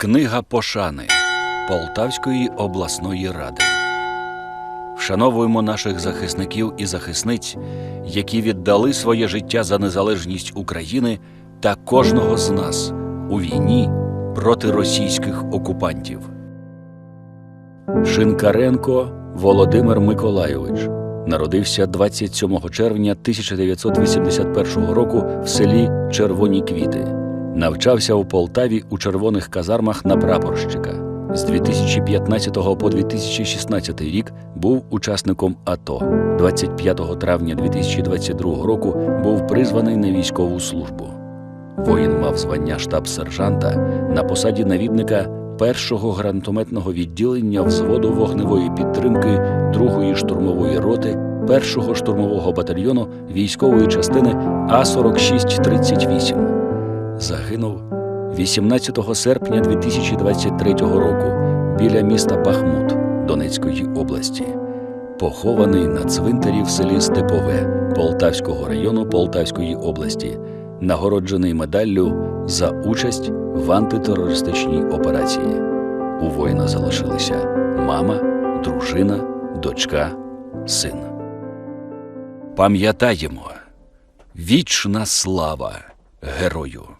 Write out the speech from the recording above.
Книга пошани Полтавської обласної ради. Вшановуємо наших захисників і захисниць, які віддали своє життя за незалежність України та кожного з нас у війні проти російських окупантів. Шинкаренко Володимир Миколайович народився 27 червня 1981 року в селі Червоні Квіти. Навчався у Полтаві у червоних казармах на прапорщика. З 2015 по 2016 рік був учасником АТО. 25 травня 2022 року був призваний на військову службу. Воїн мав звання штаб-сержанта на посаді навідника першого гранатометного відділення взводу вогневої підтримки 2-ї штурмової роти 1-го штурмового батальйону військової частини А4638. Загинув 18 серпня 2023 року біля міста Бахмут Донецької області. Похований на цвинтарі в селі Степове Полтавського району Полтавської області, нагороджений медаллю за участь в антитерористичній операції. У воїна залишилися мама, дружина, дочка, син. Пам'ятаємо вічна слава герою!